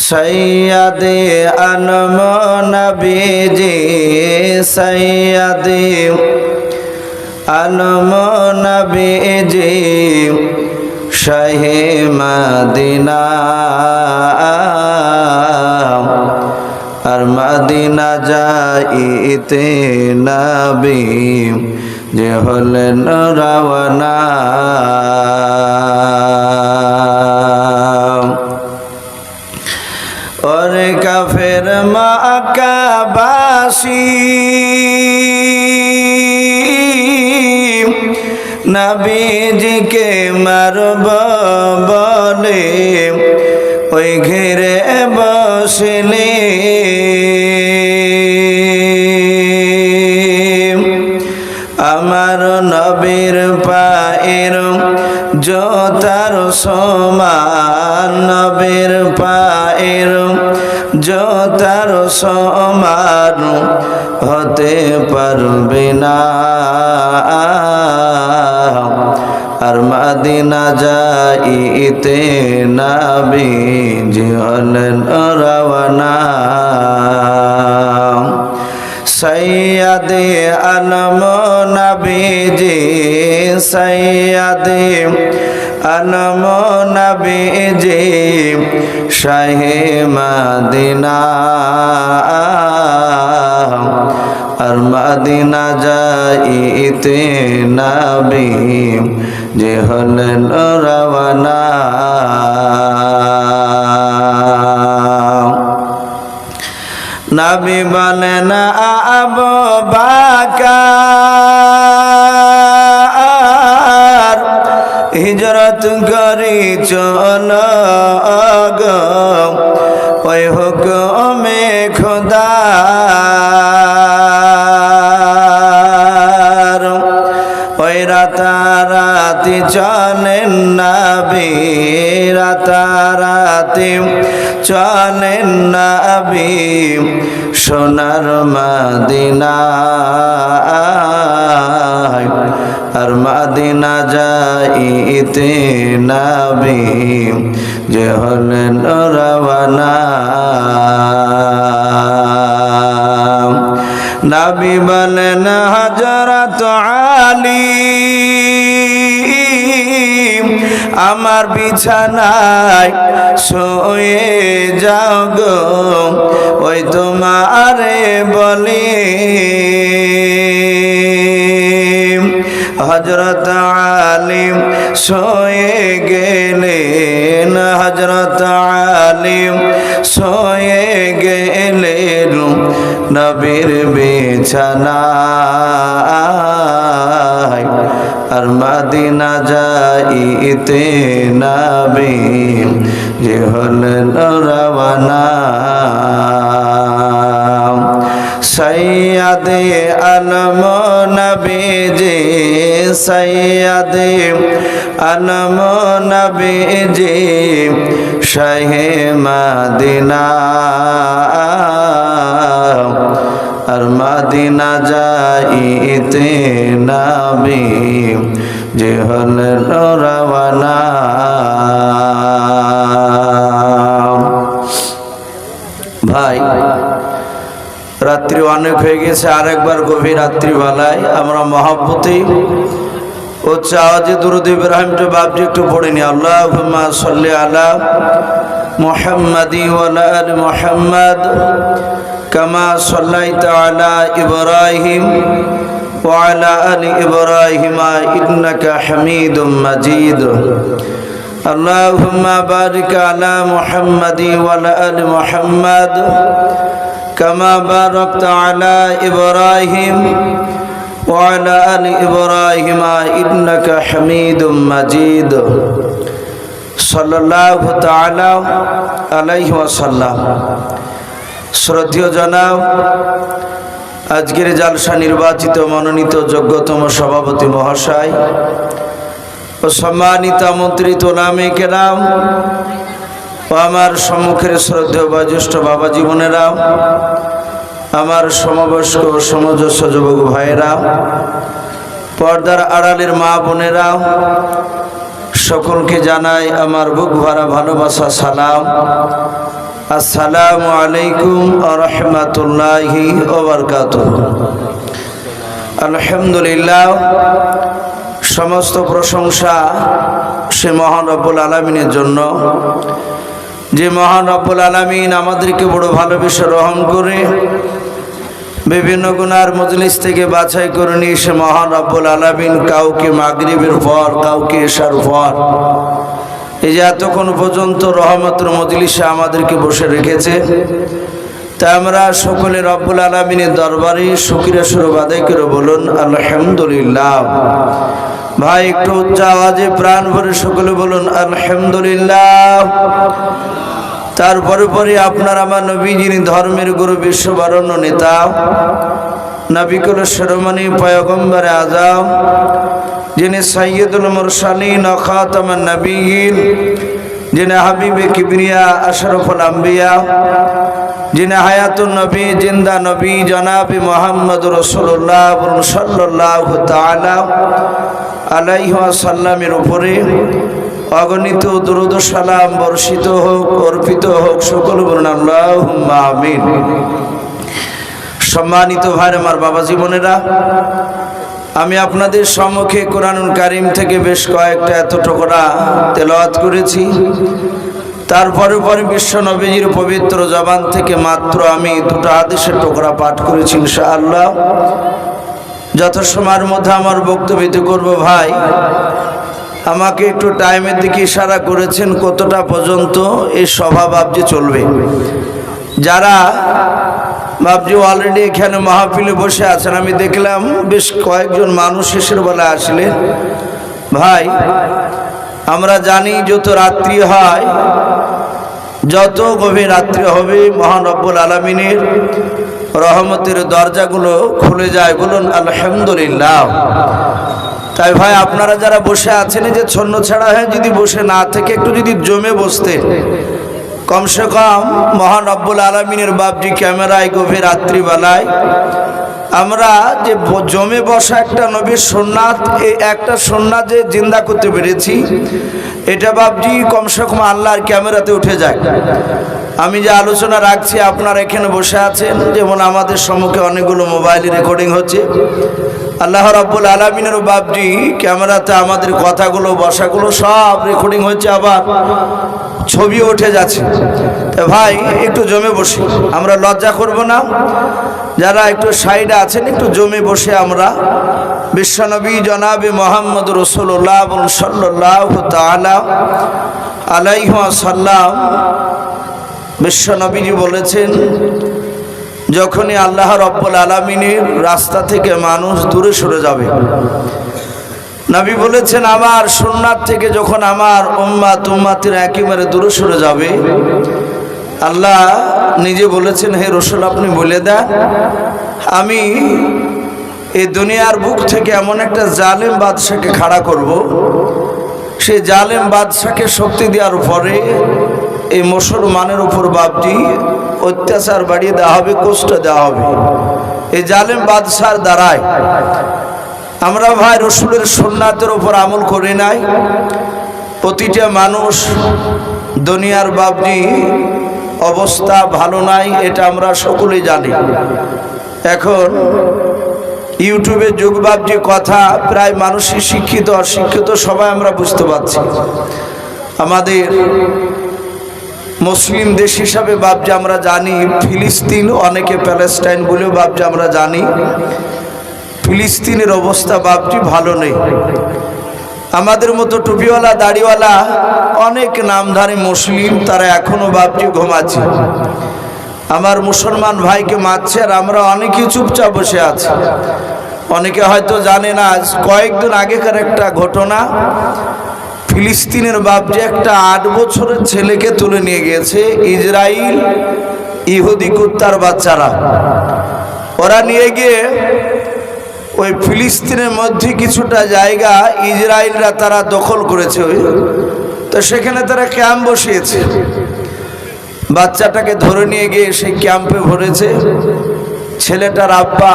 সৈয়দে আনম নবীজি, সৈয়দে আনম নবীজি, শাহে মদিনা, আর মদিনা যাইতে নবী যে হলেন রাওয়ানা নবীজিকে মারব বলে ওই ঘিরে বসলে আমার নবীর পায়ের জোতার সমান নবীর পায়ের জোতার সমান হতে পারবে না আর মাদিনা যাইতে নাবি হলেন রাওয়ানা সৈয়দে আলম নবীজি সৈয়দে আলম নবীজি শাহে মদিনা। আর মদিনা যাইতে নবী যে হলেন রওয়ানা। নবী বলেন আব হিজরত করি চল গো ওই হুকুমে খোদা। ওই রাতারাতি চলেন নাবি রাতারাতি চলেন নাবি। সোনার মাদিনা আর মাদিনা যাইতে নাবি, যে হলেন রওয়ানা। নবী বলেন হজরত আলী, আমার বিছানায় শোয়ে যাও গো। ওই তোমারে বলে হজরত আলিম শোয়ে গেলেন হজরত আলিম শোয়ে গেলেন নবীর বিছানায়। আর মাদিনা যাইতে নবী যে হলেন রওয়ানা। সৈয়দে আলম নবীজি, সৈয়দে আলম নবীজি, শাহে মদিনা, আর মদিনা যাইতে নবী, যে হলেন রওয়ানা। ভাই রাত্রি অনেক হয়ে গেছে আরেকবার গভীর রাত্রিবেলায় আমরা মহাব্বতে উচ্চ আওয়াজে দুরুদ ইব্রাহিমটা বাপজি একটু পড়িনি আল্লাহ সাল্লি আলা মোহাম্মদি ওয়ালা আল মোহাম্মদ কামা সাল্লাইতা আলা ইব্রাহিম وعلى آل إبراهيم إنك حميد مجيد اللهم بارك على محمد وعلى آل محمد كما باركت على إبراهيم وعلى آل إبراهيم إنك حميد مجيد صلى الله تعالى عليه وسلم শ্রদ্ধীয় জনাব আজকের জালসা নির্বাচিত মনোনীত যোগ্যতম সভাপতি মহাশয় ও সম্মানিত আমন্ত্রিত নামে কেরাম ও আমার সম্মুখের শ্রদ্ধেয় বা জ্যেষ্ঠ বাবা জীবনেরা আমার সমবয়স্ক সমজস্ব যুবক ভাইয়েরা পর্দার আড়ালের মা বোনেরা সকলকে জানাই আমার বুক ভরা ভালোবাসা, সালাম। আসসালামু আলাইকুম রহমতুল্লাহি ওবরকাত আলহামদুলিল্লাহ, সমস্ত প্রশংসা সে মহান রব্বুল আলমিনের জন্য। যে মহান রব্বুল আলমিন আমাদেরকে বড় ভালোবেসে রহম করে বিভিন্ন গুনার মজলিস থেকে বাছাই করে নিয়ে সে মহান রব্বুল আলমিন কাউকে মাগরিবের পর, কাউকে এসার পর, এই যে এতক্ষণ পর্যন্ত রহমতুর মজলিসে আমাদেরকে বসে রেখেছে। তা আমরা সকলে রব্বুল আলমিনের দরবারে শুকিরা সুরব আদায় করে বলুন, আলহামদুলিল্লাহ। ভাই, একটু উচ্চ আওয়াজে প্রাণ ভরে সকলে বলুন, আলহামদুলিল্লাহ। তারপরে পরে আপনার আমার নবী যিনি ধর্মের গুরু বিশ্ববারণ্য নেতা, নবিকুল শিরোমণি পয়গম্বর আজম, যিনি সৈয়দুল মুরসালিন খাতামান নবীন, যিনি হাবিবে কিবরিয়া, আশরফুল আম্বিয়া, যিনি হায়াতুল নবী, জিন্দা নবী, জনাবি মোহাম্মদ রসুল্লাহ সাল্লাহ তালা আলাইহ সাল্লামের উপরে অগণিত দুরুদ সালাম বর্ষিত হোক, অর্পিত হোক, সকল বলুন সম্মানিত ভাই আমার বাবা জীবনেরা আমি আপনাদের সম্মুখে কোরআনুল কারিম থেকে বেশ কয়েকটা এত টুকরা তেলাওয়াত করেছি। তারপরে পরে বিশ্ব নবীজির পবিত্র জবান থেকে মাত্র আমি দুটো আদেশের টুকরা পাঠ করেছি, ইনশাআল্লাহ। যথাসময়ের মধ্যে আমার বক্তব্য করব, ভাই। আমাকে একটু টাইমের দিকে ইশারা করেছেন, কতটা পর্যন্ত এই সভা ভাবজি চলবে। যারা বাবজি অলরেডি এখানে মাহফিলে বসে আছেন, আমি দেখলাম বেশ কয়েকজন মানুষ শেষের বেলা আসলেন ভাই, আমরা জানি যত রাত্রি হয়, যত গভীর রাত্রি হবে মহান রব্বুল আলমিনের রহমতের দরজাগুলো খুলে যায়, বলুন, আলহামদুলিল্লাহ। তাই ভাই, আপনারা যারা বসে আছেন যে ছন্ন ছাড়া হয়ে যদি বসে না থেকে, একটু যদি জমে বসতে। কমসে কম মহান রব্বুল আলমিনের বাবজি ক্যামেরায় গভীর রাত্রিবেলায় আমরা যে জমে বসা একটা নবীর সোননাথ এই একটা সোননাথ যে জিন্দা করতে পেরেছি, এটা বাবজি কমসে কম আল্লাহর ক্যামেরাতে উঠে যায়। আমি যে আলোচনা রাখছি, আপনারা এখানে বসে আছেন। যেমন আমাদের সম্মুখে অনেকগুলো মোবাইল রেকর্ডিং হচ্ছে। আল্লাহ রাব্বুল আলমিনের বাবজি ক্যামেরাতে আমাদের কথাগুলো, বসাগুলো সব রেকর্ডিং হচ্ছে আবার ছবি উঠে যাচ্ছে। তা ভাই, একটু জমে বসি। আমরা লজ্জা করব না। যারা একটু সাইডে আছেন, একটু জমে বসে আমরা। বিশ্বনবী জনাবে মোহাম্মদ রসুল্লাহ সাল্লাহ তালা আলাইহ সাল্লাম বিশ্বনবীজি বলেছেন, যখনই আল্লাহ রব্বুল আলমিনের রাস্তা থেকে মানুষ দূরে সরে যাবে নবী বলেছেন, আমার সোননাথ থেকে যখন আমার উম্মা তুম্মাতির একেবারে দূরে সরে যাবে, আল্লাহ নিজে বলেছেন, হে রসুল, আপনি বলে দেন, আমি এই দুনিয়ার বুক থেকে এমন একটা জালেম বাদশাকে খাড়া করব। সেই জালেম বাদশাকে শক্তি দেওয়ার পরে এই মুসলমানের উপর বাপটি অত্যাচার বাড়িয়ে দেওয়া হবে, কষ্ট দেওয়া হবে। এই জালেম বাদশার দ্বারায় আমরা ভাই রসুলের সোননাথের উপর আমল করি নাই। প্রতিটা মানুষ দুনিয়ার বাবজি অবস্থা ভালো নাই, এটা আমরা সকলেই জানি। এখন ইউটিউবে যুগ বাবজি কথা, প্রায় মানুষই শিক্ষিত, অশিক্ষিত, সবাই আমরা বুঝতে পারছি। আমাদের মুসলিম দেশ হিসাবে বাবজি আমরা জানি, ফিলিস্তিন, অনেকে প্যালেস্টাইন বলেও বাবজি আমরা জানি। ফিলিস্তিনের অবস্থা বাপটি ভালো নেই। আমাদের মতো টুপিওয়ালা, দাড়িওয়ালা অনেক নামধারী মুসলিম তারা এখনও বাপটি ঘুমাচ্ছে। আমার মুসলমান ভাইকে মারছে আর আমরা অনেকেই চুপচাপ বসে আছি। অনেকে হয়তো জানে না, আজ কয়েকদিন আগেকার একটা ঘটনা ফিলিস্তিনের বাপ যে একটা আট বছরের ছেলেকে তুলে নিয়ে গিয়েছে ইসরায়েল ইহুদি কুত্তার বাচ্চারা। ওরা নিয়ে গিয়ে ওই ফিলিস্তিনের মধ্যে কিছুটা জায়গা ইসরায়েলরা তারা দখল করেছে ওই। তো সেখানে তারা ক্যাম্প বসিয়েছে। বাচ্চাটাকে ধরে নিয়ে গিয়ে সেই ক্যাম্পে ভরেছে। ছেলেটার আব্বা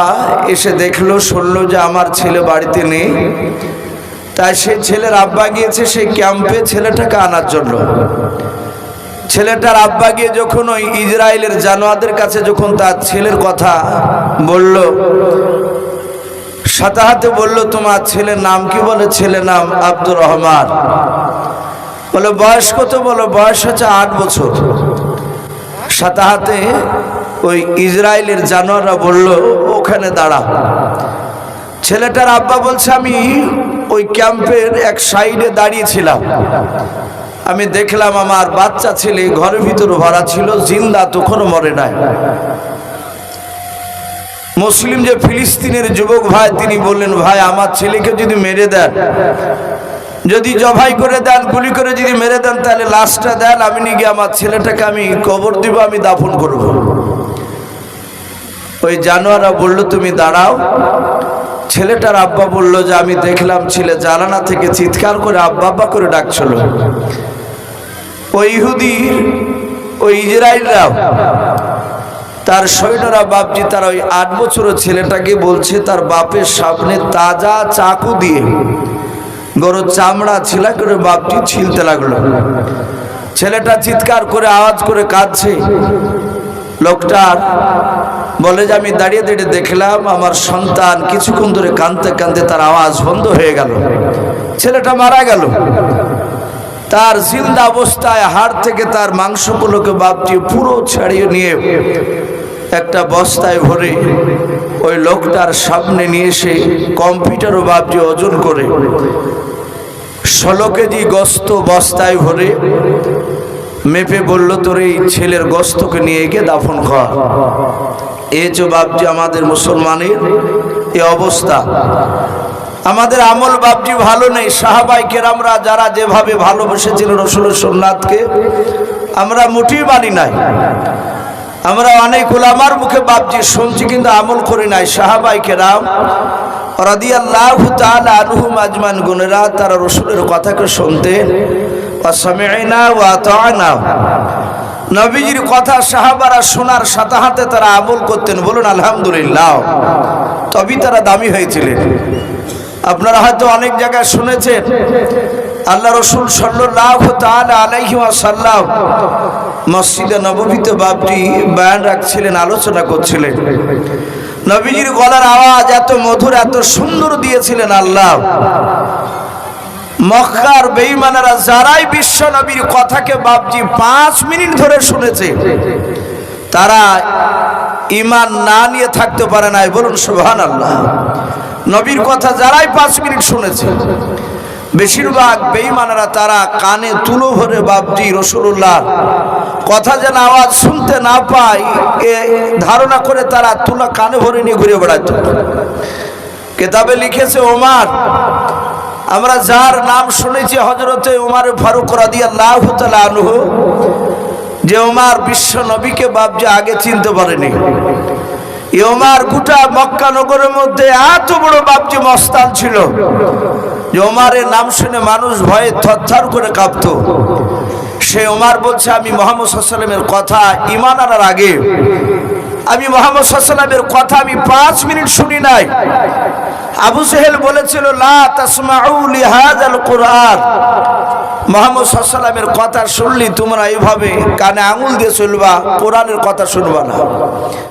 এসে দেখল, শুনলো যে আমার ছেলে বাড়িতে নেই। তাই সেই ছেলের আব্বা গিয়েছে সেই ক্যাম্পে ছেলেটাকে আনার জন্য। ছেলেটার আব্বা গিয়ে যখন ওই ইসরায়েলের জানোয়াদের কাছে যখন তার ছেলের কথা বলল সাতাহাতে হাতে বলল, তোমার ছেলের নাম কি বলে? ছেলের নাম আব্দুর রহমান। বলে, বয়স কত? বলো, বয়স হচ্ছে আট বছর। সাতাহাতে ওই ইসরায়েলের জানোয়াররা বলল, ওখানে দাঁড়া। ছেলেটার আব্বা বলছে, আমি ওই ক্যাম্পের এক সাইডে দাঁড়িয়েছিলাম। আমি দেখলাম আমার বাচ্চা ছেলে ঘরের ভিতরে ভরা ছিল, জিন্দা তখনও মরে নাই। মুসলিম যে ফিলিস্তিনের যুবক ভাই, তিনি বললেন, ভাই, আমার ছেলেকে যদি মেরে দেন, যদি জবাই করে দেন, গুলি করে যদি মেরে দেন, তাহলে লাশটা দেন, আমি নিয়ে গিয়ে আমার ছেলেটাকে আমি কবর দিব, আমি দাফন করব। ওই জানোয়ারা বলল, তুমি দাঁড়াও ছেলেটার আব্বা বলল যে, আমি দেখলাম ছেলে জানানা থেকে চিৎকার করে আব্বা আব্বা করে ডাকছিল। ওই ইহুদি ওই ইসরায়েলরাও তার সৈন্যরা বাপজি, তার ওই আট বছরের ছেলেটাকে বলছে, তার বাপের সামনে তাজা চাকু দিয়ে গরুর চামড়া ছিলা করে বাপজি ছিলতে লাগল। ছেলেটা চিৎকার করে আওয়াজ করে কাঁদছে। লোকটার বলে যে, আমি দাঁড়িয়ে দাঁড়িয়ে দেখলাম আমার সন্তান কিছুক্ষণ ধরে কাঁদতে কাঁদতে তার আওয়াজ বন্ধ হয়ে গেল। ছেলেটা মারা গেল। তার জিন্দা অবস্থায় হাড় থেকে তার মাংসগুলোকে বাপটি পুরো ছাড়িয়ে নিয়ে একটা বস্তায় ভরে ওই লোকটার সামনে নিয়ে এসে কম্পিউটারও বাপটি ওজন করে ষোলো কেজি গস্ত বস্তায় ভরে মেপে বলল, তোর এই ছেলের গস্তকে নিয়ে গিয়ে দাফন কর এ বাপজি আমাদের মুসলমানের এ অবস্থা। আমাদের আমল বাপজি ভালো নেই, সাহাবাই কেরামরা যারা যেভাবে ভালোবেসেছিল রসুলের সোমনাথকে আমরা মুঠি মানি নাই। আমরা অনেক ওলামার মুখে বাপজি শুনছি কিন্তু আমল করি নাই। সাহাবাই কেরাম রাদিয়াল্লাহু আজমান গুনেরা তারা রসুলের কথাকে শুনতেন, ওয়া নবীজির কথা সাহাবারা শোনার সাথে হাতে তারা আমল করতেন, বলুন আলহামদুলিল্লাহ। তবেই তারা দামি হয়েছিলেন। আপনারা হয়তো অনেক জায়গায় শুনেছেন, আল্লাহ রসুল সাল্লাহ তাআলা আলাইহি ওয়াসাল্লাম মসজিদে নববীতে বাপটি বয়ান রাখছিলেন, আলোচনা করছিলেন। নবীজির গলার আওয়াজ এত মধুর, এত সুন্দর দিয়েছিলেন আল্লাহ। মক্কার বেঈমানেরা যারাই বিশ্ব নবীর কথাকে বাপজি পাঁচ মিনিট ধরে শুনেছে, তারা ইমান না নিয়ে থাকতে পারে নাই। বলুন সুবহান আল্লাহ নবীর কথা যারাই পাঁচ মিনিট শুনেছে, বেশিরভাগ বেঈমানেরা তারা কানে তুলো ভরে বাপজি রসুল্লাহ কথা যেন আওয়াজ শুনতে না পায়, এ ধারণা করে তারা তুলা কানে ভরে নিয়ে ঘুরে বেড়াতো কেতাবে লিখেছে, ওমার আমরা যার নাম শুনেছি হজরতে উমার ফারুক রাদিয়াল্লাহ তাআলা আনহু, যে ওমার বিশ্ব নবীকে বাপজি আগে চিনতে পারেনি। ওমার গোটা মক্কা নগরের মধ্যে এত বড় বাপজি মস্তান ছিল, যে ওমারের নাম শুনে মানুষ ভয়ে থরথর করে কাঁপত। সে ওমার বলছে, আমি মোহাম্মদ সাল্লামের কথা ইমান আনার আগে, আমি মোহাম্মদ সাল্লামের কথা আমি পাঁচ মিনিট শুনি নাই। আবু সেহেল বলেছিল কুরআন। সাল্লামের কথা শুনলি তোমরা এইভাবে কানে আঙুল দিয়ে চলবা কোরআনের কথা শুনবা না।